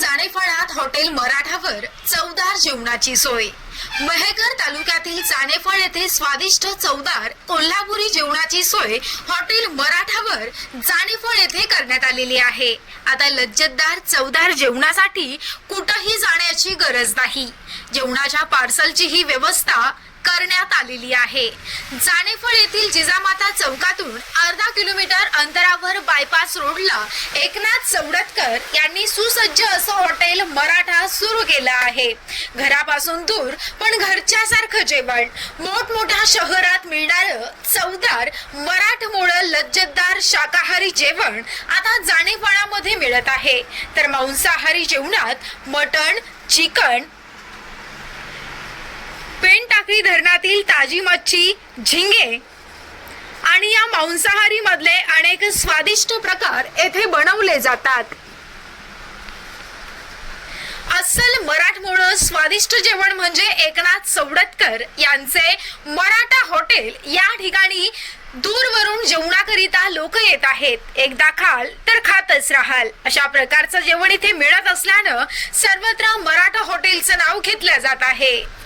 जाणेफळात hotel मराठावर चवदार जेवणाची सोय. महेकर तालुक्यातील जाणेफळ येथे स्वादिष्ट चवदार कोल्हापुरी जेवणाची सोय हॉटेल मराठावर जाणेफळ येथे करण्यात आलेली आहे. आता लज्जतदार चवदार जेवणासाठी कुठंही जाण्याची गरज नाही. जेवणाच्या पार्सलची ही व्यवस्था करण्यात आलेली आहे. जाणेफळ येथील जिजामाता चौकातून अर्धा बायपास रोडला एकनाथ चौडतकर यांनी सुसज्ज असं हॉटेल मराठा सुरू केलं आहे. घरापासून दूर पण घरच्यासारखं जेवण. मोठमोठ्या शहरात मिळणारं चवदार मराठमोळं लज्जतदार शाकाहारी जेवण आता जाणेपणामध्ये मिळत आहे. तर मांसाहारी जेवणात मटण चिकन पेनटाकळी धरणातील ताजी मच्छी झिंगे आणि या मांसाहारी मधले स्वादिष्ट प्रकार येथे बनवले जातात. अस्सल मराठमोळ स्वादिष्ट जेवण म्हणजे एकनाथ सवडतकर यांचे मराठा हॉटेल या ठिकाणी दूरवरून जेवणाकरिता लोक येत आहेत. एकदा खाल तर खातच राहाल. अशा प्रकारचं जेवण इथे मिळत असल्यानं सर्वत्र मराठा हॉटेलचं नाव घेतलं जात आहे.